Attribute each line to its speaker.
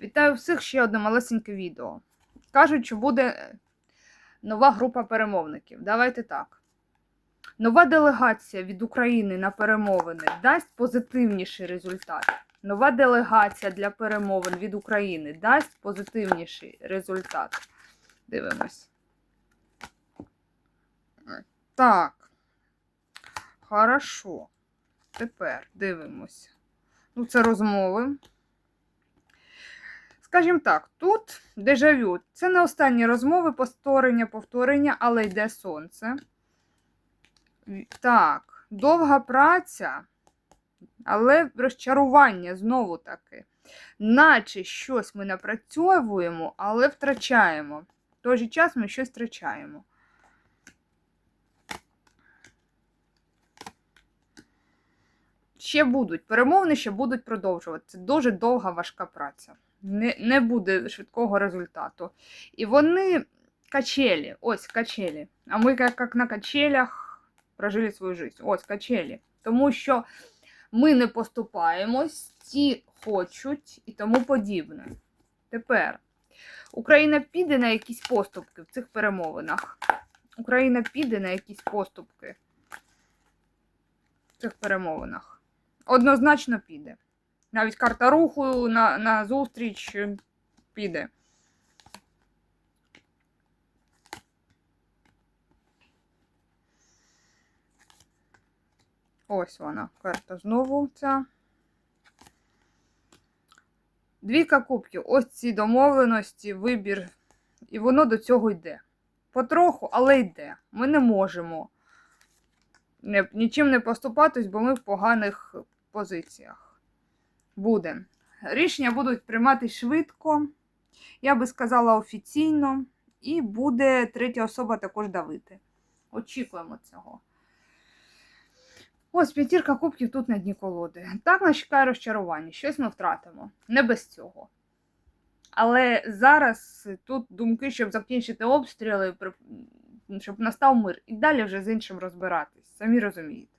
Speaker 1: Вітаю всіх ще одне малесеньке відео. Кажуть, що буде нова група перемовників. Давайте так. Нова делегація від України на перемовини дасть позитивніший результат. Нова делегація для перемовин від України дасть позитивніший результат. Дивимось. Так. Хорошо. Тепер дивимося. Ну, це розмови. Скажімо так, тут дежавю. Це не останні розмови, повторення, повторення, але йде сонце. Так, довга праця, але розчарування знову таки. Наче щось ми напрацьовуємо, але втрачаємо. В той же час ми щось втрачаємо. Ще будуть перемовини, ще будуть продовжувати. Це дуже довга важка праця. Не, не буде швидкого результату. І вони качелі, ось качелі. А ми як, як на качелях прожили свою життя. Ось качелі. Тому що ми не поступаємось, ті хочуть і тому подібне. Тепер Україна піде на якісь поступки в цих перемовинах. Україна піде на якісь поступки в цих перемовинах. Однозначно піде. Навіть карта руху на, на зустріч е, піде. Ось вона, карта знову ця. Двійка кубків. Ось ці домовленості, вибір. І воно до цього йде. Потроху, але йде. Ми не можемо нічим не поступатись, бо ми в поганих позиціях. Буде. Рішення будуть приймати швидко, я би сказала офіційно, і буде третя особа також давити. Очікуємо цього. Ось п'ятірка кубків тут на дні колоди. Так нас чекає розчарування, щось ми втратимо. Не без цього. Але зараз тут думки, щоб закінчити обстріли, щоб настав мир, і далі вже з іншим розбиратись. Самі розумієте.